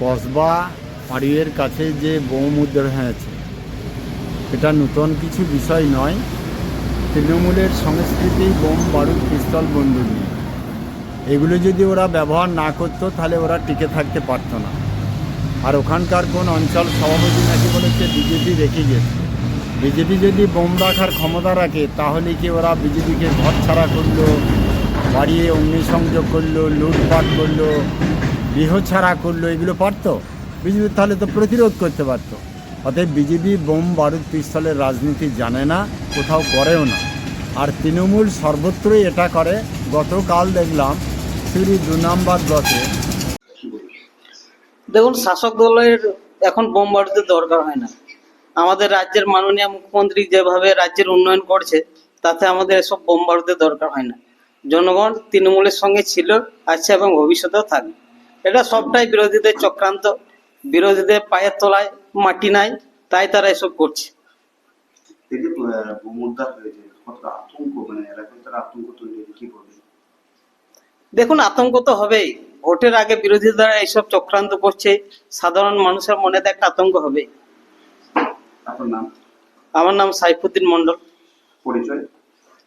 কসবা পাড়িয়ের কাছে যে বোম উদ্ধার হয়েছে এটা নতুন কিছু বিষয় নয়। তৃণমূলের সংস্কৃতি, বোম, বারুদ, পিস্তল, বন্দুক নিয়ে। এগুলো যদি ওরা ব্যবহার না করতো, তাহলে ওরা টিকে থাকতে পারতো না। আর ওখানকার কোন অঞ্চল সভাপতি নাকি বলেছে বিজেপি রেখে গেছে। বিজেপি যদি বোম রাখার ক্ষমতা রাখে, তাহলে কি ওরা বিজেপিকে ঘর ছাড়া করল, বাড়িয়ে অগ্নিসংযোগ করল, লুটপাট করল ছাড়া করল, এগুলো পারতো? বিজেপি তাহলে তো প্রতিরোধ করতে পারতো। অতএব বিজেপি বোম বারুদ পিস্তলের রাজনীতি জানে না, কোথাও করেও না। আর তৃণমূল সর্বত্রই এটা করে। গতকাল দেখলাম সিঁড়ি দু নম্বর ব্লকে দেখুন, শাসক দলের এখন বোম বারুদের দরকার হয় না। আমাদের রাজ্যের মাননীয় মুখ্যমন্ত্রী যেভাবে রাজ্যের উন্নয়ন করছে, তাতে আমাদের এসব বোম বারুদের দরকার হয় না। জনগণ তৃণমূলের সঙ্গে ছিল, আছে এবং ভবিষ্যতেও থাকবে। এটা সবটাই বিরোধীদের চক্রান্ত। বিরোধীদের পায়ের তলায় মাটি নাই তাই তারা এসব করছে। মানে দেখুন আতঙ্ক তো হবেই। ভোটের আগে বিরোধী দ্বারা এইসব চক্রান্ত করছে সাধারণ মানুষের মনে তো একটা আতঙ্ক নাম? আমার নাম সাইফুদ্দিন মন্ডল পরিচয়?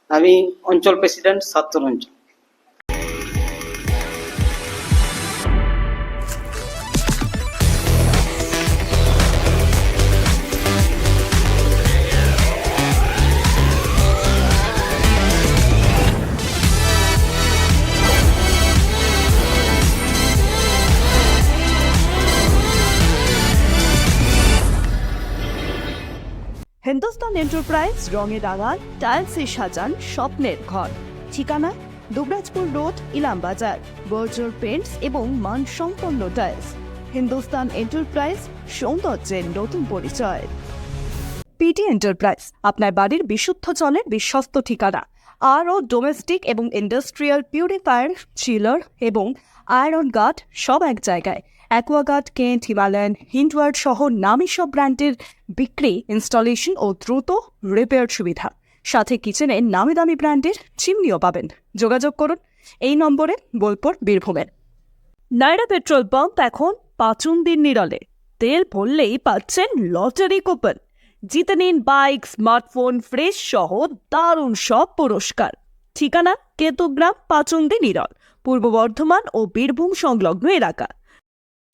আমি অঞ্চল প্রেসিডেন্ট সাত্তর অঞ্চল। হিন্দুস্তান এন্টারপ্রাইজ রঙে রাঙান টাইলসে সাজান স্বপ্নের ঘর। ঠিকানা, Dubrajpur road Ilambazar Berger paints এবং মানসম্পন্ন টাইলস হিন্দুস্তান এন্টারপ্রাইজ, সৌন্দর্যের নতুন পরিচয়। পিটি এন্টারপ্রাইজ আপনার বাড়ির বিশুদ্ধ জলের বিশ্বস্ত ঠিকানা। আর ও ডোমেস্টিক এবং ইন্ডাস্ট্রিয়াল পিউরিফায়ার চিলার এবং আয়রন গার্ড সব এক জায়গায়। অ্যাকোয়াগার্ড কেন্ট হিমালয়ান হিন্ডওয়ার্ড সহ নামী সব ব্র্যান্ডের বিক্রি ইনস্টলেশন ও দ্রুত রিপেয়ার সুবিধা। সাথে কিচেনে নামি দামি ব্র্যান্ডের চিমনিও পাবেন। যোগাযোগ করুন, এই নম্বরে বোলপুর, বীরভূমের। নাইরা পেট্রোল পাম্প এখন পাঁচুন দিন নিরলে। তেল ভরলেই পাচ্ছেন লটারি কুপন। জিতে নিন বাইক, স্মার্টফোন, ফ্রেশ সহ দারুণ সব পুরস্কার। ঠিকানা কেতুগ্রাম পাচন্দি নিরল। পূর্ব বর্ধমান ও বীরভূম সংলগ্ন এলাকা।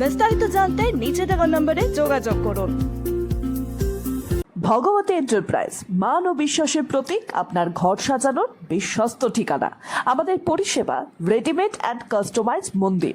বিস্তারিত জানতে নিচে দেওয়া নম্বরে যোগাযোগ করুন। ভগবতী এন্টারপ্রাইজ, মান ও বিশ্বাসের প্রতীক, আপনার ঘর সাজানোর বিশ্বস্ত ঠিকানা। আমাদের পরিষেবা রেডিমেড অ্যান্ড কাস্টমাইজ মন্দির।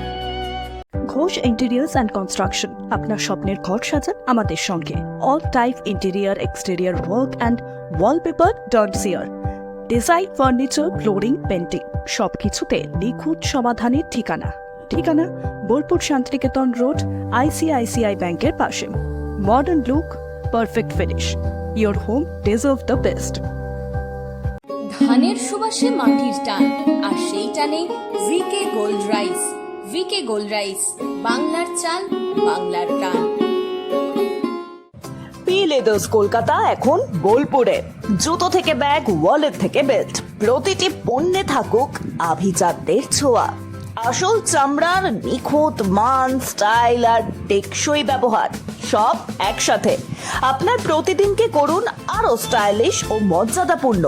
Ghosh interiors and construction আপনার স্বপ্নের ঘর সাজান আমাদের সঙ্গে। All type interior exterior work and wallpaper dot chair design furniture flooring painting সব কিছুতে নিখুঁত সমাধানের ঠিকানা। ঠিকানা বোলপুর শান্তিনিকেতন রোড আইসিআইসিআই ব্যাংকের পাশে। Modern look perfect finish your home deserve the best ধানের সুবাসে মাটির টান, আর সেই টানে VK gold rice VK gold rice বাংলার চাল, বাংলার প্রাণ। পি লেদার্স কলকাতা এখন বোলপুরে। জুতো থেকে ব্যাগ ওয়ালেট থেকে বেল্ট প্রতিটি পণ্যে থাকুক আভিজাতদের ছোঁয়া। আসল চামড়ার নিখুঁত মান স্টাইল আর টেকসই ব্যবহার, সব একসাথে। আপনার প্রতিদিনকে করুন আরও স্টাইলিশ ও মর্যাদাপূর্ণ।